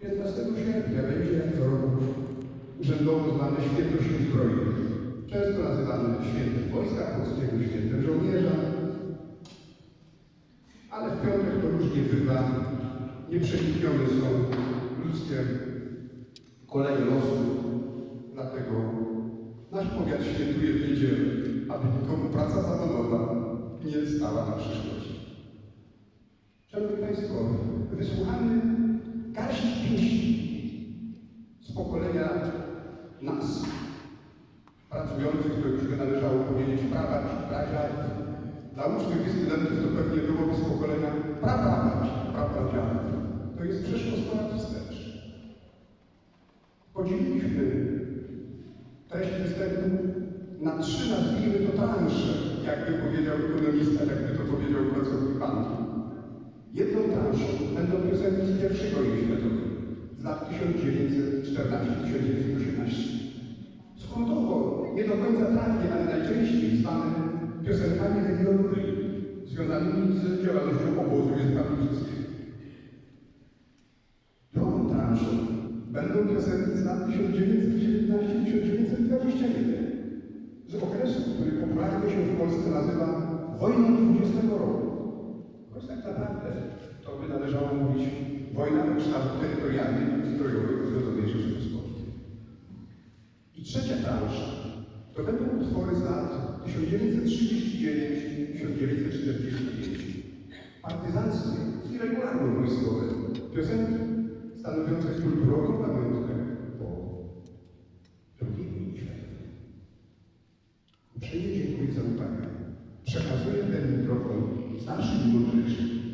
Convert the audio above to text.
15 sierpnia będzie jak co roku urzędowo zwane Święto Sił Zbrojnych. Często nazywane Świętem Wojska Polskiego, Świętem Żołnierza. Ale w piątek to różnie bywa. Nieprzeniknione są ludzkie koleje losu. Dlatego nasz powiat świętuje w niedzielę, aby nikomu praca zawodowa nie stała na przeszkodzie. Szanowni Państwo, wysłuchamy garść pieśni z pokolenia nas, pracujących, to już by należało powiedzieć prawa czy pradziadów. Dla uczniów studentów to pewnie byłoby z pokolenia prapradziadów. To jest przeszło 100 lat wstecz. Podzieliliśmy treść występu na trzy, nazwijmy to transze, jakby powiedział ekonomista, jakby to powiedział pracownik banku. Jedną transzą będą piosenki z pierwszej wojny światowej, z lat 1914-1918. Skrótowo, nie do końca trafnie, ale najczęściej zwane piosenkami regionowymi, związanymi z działalnością obozu Józefa Piłsudskiego. Drugą transzą będą piosenki z lat 1919-1921, z okresu, który popularnie się w Polsce nazywa wojną 20 roku. Choć tak naprawdę to by należało mówić wojna o kształt terytorialny i ustrojowy Zgodzonej Rzeczypospolitej. I trzecia transza to będą utwory z lat 1939-1945. Partyzanckie i regularno-wojskowe piosenki stanowiące kulturową pamiątkę po II wojnie światowej. Uprzejmie dziękuję za uwagę. Przekazuję ten mikrofon Não está no segundo trecho.